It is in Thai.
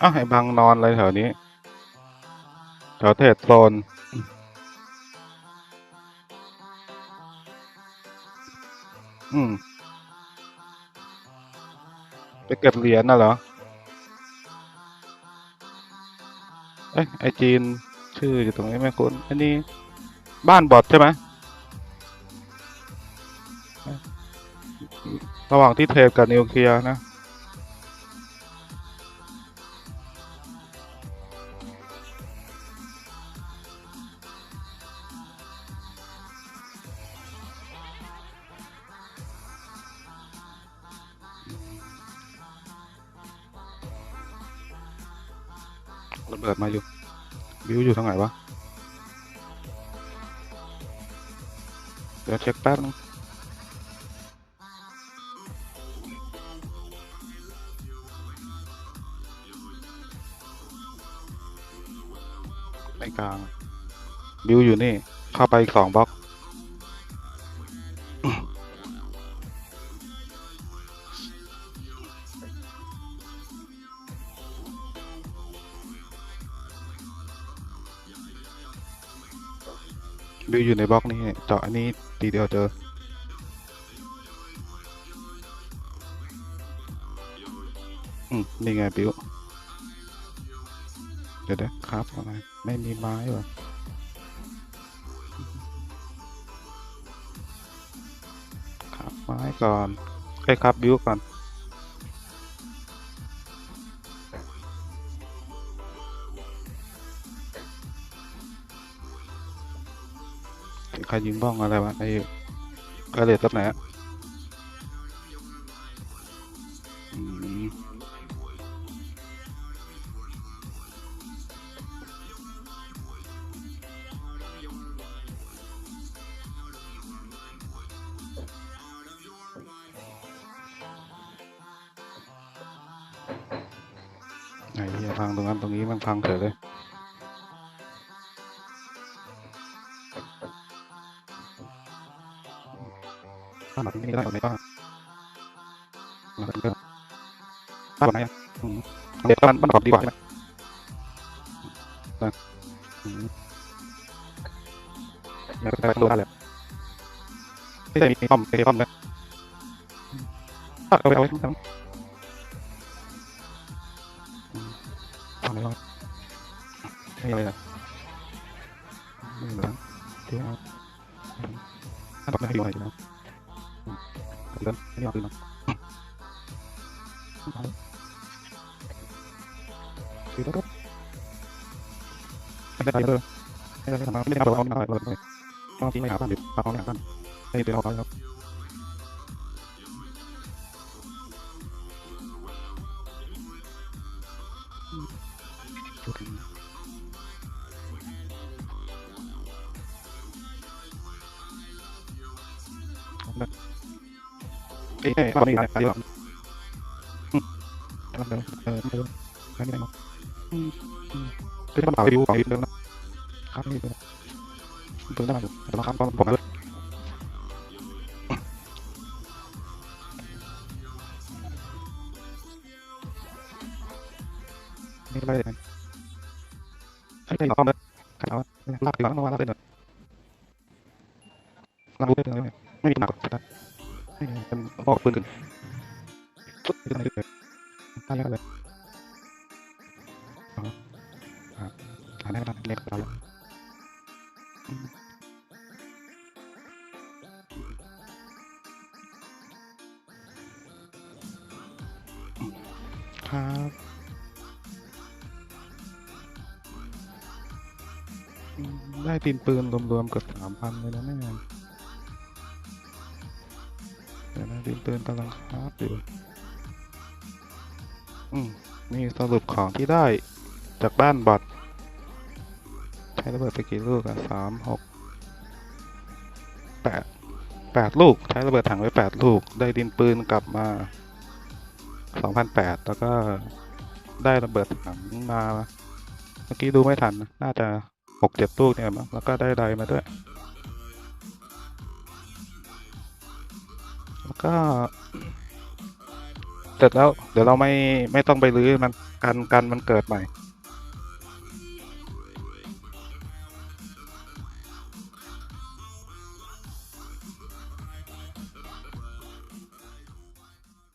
อ้าไอ้บังนอนอะไรแถวนี้ แถวเทศโซน อืมไปเก็บเหรียญน่ะเหรอ เอ้ยไอจีน ชื่ออยู่ตรงนี้ไหมคุณอันนี้ บ้านบอดใช่ไหมระหว่างที่เทรดกับนิวเคลียร์นะ ระเบิดมาอยู่ บิวอยู่ทางไหนวะ เดี๋ยวเช็คแป๊บนึงไม่กลาง บิวอยู่นี่ เข้าไปอีกสองบล็อก บิวอยู่ในบล็อกนี้เจาะอันนี้ทีเดียวเจออืมนี่ไงบิวเดี๋ยวนะครับอะไรไม่มีไม้ว่ะครับไม้ก่อนเอ้ครับบิวก่อน ใครยิงบ้องอะไรวะไอ้กระเด็ดรับไหนอะไอ้เหี้ยพังตรงนั้นตรงนี้มันพังเฉยเลย บ้านหลังนี้ได้เอาไหนบ้างหลังนี้ก็บ้านไหนอะอืมเดี๋ยวบ้านบ้าน ขอบดีกว่าใช่ไหมนะอืมเดี๋ยวก็ได้ตัวได้แล้วไม่ใช่มีมีป้อมมีป้อมนะอะเอา ไปเอาไว้ทั้งทั้งอืมทำอะไรบ้างไม่อะไรนะไม่เอเดี๋ยวเอาอืมถ้าตอบไม่ให้ดูอะไรอยู่แล้วเดินไม่เอาคืนมาคือรไม่ได้ไปเลยไม่ได้ทำมาไม่ได้ทำเอาไม่ได้เราต้องทิ้งไม่หาบ้านดิเอาไม่หาบ้านให้ไปเอาเขาครับอ้ยบ้านนี้อะไรเดียวเออเออไม่รู้ไม่ได้มั้งคือถ้ามันเปล่าไปดูของอีกเดิมนะครับนี่เป็นตัวหน้าอยู่แต่ละครับก็ผมเลยนี่ก็ได้เลยไอ้ไอ้ป้อมเลยขายเอาลากดีกว่าต้องมาลากเล่นเลยลากรู้ได้เลยไม่มีหนักก็ได้ ไม่เป็นบอกปืนขึ้นปุ๊บขึ้นมาเลยตายเลยอ๋อครับหาได้ก็ได้เล็กเราครับได้ตีนปืนรวมๆเกือบสามพันเลยนะเนี่ ดี๋ยวนะตีนปืนกำลังคราฟอยู่อืมนี่สรุปของที่ได้จากบ้านบอทใช้ระเบิดไปกี่ลูกอะสามหกแปดแปดลูก ใช้ระเบิดถังไว้แปดลูก ได้ดินปืนกลับมาสองพันแปดแล้วก็ได้ระเบิดถังมา เมื่อกี้ดูไม่ทันนะน่าจะหกเจ็ดลูกเนี่ยมั้งแล้วก็ได้ไดมาด้วย ก็เสร็จแล้ว เดี๋ยวเราไม่ไม่ต้องไปรื้อมันกันกันมันเกิดใหม่